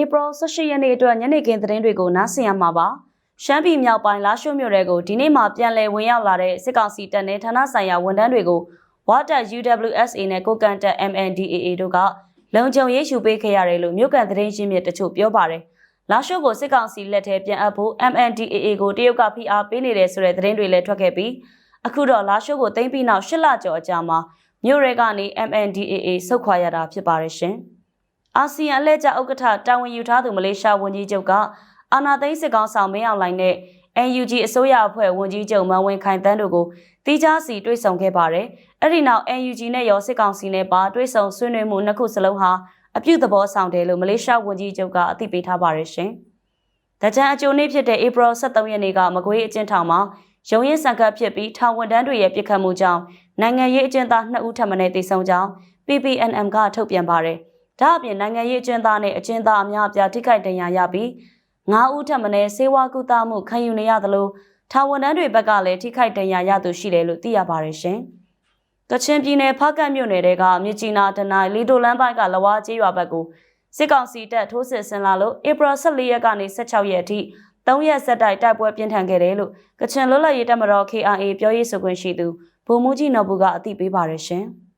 ဧပြီ18ရက်နေ့အတွက်ညနေခင်းသတင်းတွေကိုနားဆင်ရမှာပါ။ရှမ်းပြည်မြောက်ပိုင်းလာရှိုးမြို့တွေကိုဒီနေ့မှပြန်လည်ဝင်ရောက်လာတဲ့စစ်ကောင်စီတပ်နဲ့ဌာနဆိုင်ရာဝန်ထမ်းတွေကိုဝါတာ UWSA နဲ့ကိုကန်တက် MNDAA တို့ကလုံခြုံရေးယူပေးခဲ့ရတယ်လို့မြို့ကန်သတင်းရင်းမြစ်တချို့ပြောပါတယ်။လာရှိုးကိုစစ်ကောင်စီလက်ထဲပြန်အပ်ဖို့ MNDAA ကိုတရုတ်ကဖိအားပေးနေတယ်ဆိုတဲ့သတင်းတွေလည်းထွက်ခဲ့ပြီးအခုတော့လာရှိုးကိုသိမ်းပြီးနောက်၈လကျော်အကြာမှာမြို့ရဲကနေ MNDAA ဆုတ်ခွာရတာဖြစ်ပါတယ်ရှင်။ အာဆီယံအလှည့်ကျဥက္ကဋ္ဌတာဝန်ယူထားသူမလေးရှားဝန်ကြီးချုပ်ကအာနာသိန်းစစ်ကောင်ဆောင်မင်းအောင်လှိုင်နဲ့ NUG အစိုးရအဖွဲ့ဝန်ကြီးချုပ်မန်ဝင်းခိုင်တန်းတို့ကိုတီးခြားစီတွေ့ဆုံခဲ့ပါတယ်။အဲ့ဒီနောက် NUG နဲ့ရောစစ်ကောင်စီနဲ့ပါတွေ့ဆုံဆွေးနွေးမှုနှစ်ခုစလုံးဟာအပြုသဘောဆောင်တယ်လို့မလေးရှားဝန်ကြီးချုပ်ကအသိပေးထားပါတယ်ရှင်။တကြံအကျိုးနေ့ဖြစ်တဲ့ဧပြီ23ရက်နေ့ကမကွေးအကျဉ်းထောင်မှာရုံးရင်စံကပ်ဖြစ်ပြီးထောင်ဝန်တန်းတွေရဲ့ပြစ်ခတ်မှုကြောင့်နိုင်ငံရေးအကျဉ်းသား2ဦးထပ်မံတေဆုံးကြောင်း PPNM ကထုတ်ပြန်ပါတယ်။ ဒါအပြင်နိုင်ငံရေးအကျဉ်းသားနဲ့အကျဉ်းသားအများအပြားထိခိုက်ဒဏ်ရာရပြီး9ဦးထပ်မံဆေးဝါးကုသမှုခံယူနေရသလိုထောင်ဝန်ထမ်းတွေဘက်ကလည်းထိခိုက်ဒဏ်ရာရသူရှိတယ်လို့သိရပါတယ်ရှင်။ကချင်ပြည်နယ်ဖားကတ်မြို့နယ်တဲကမြစ်ကြီးနားတနိုင်လီတိုလန်းပိုင်းကလဝါကျေးရွာဘက်ကိုစစ်ကောင်စီတပ်ထိုးစစ်ဆင်လာလို့ဧပြီ14ရက်ကနေ16ရက်အထိ၃ရက်ဆက်တိုက်တိုက်ပွဲပြင်းထန်ခဲ့တယ်လို့ကချင်လွတ်လပ်ရေးတပ်မတော် KIA ပြောရေးဆိုခွင့်ရှိသူဗိုလ်မှူးကြီးနော်ဘူကအသိပေးပါတယ်ရှင်။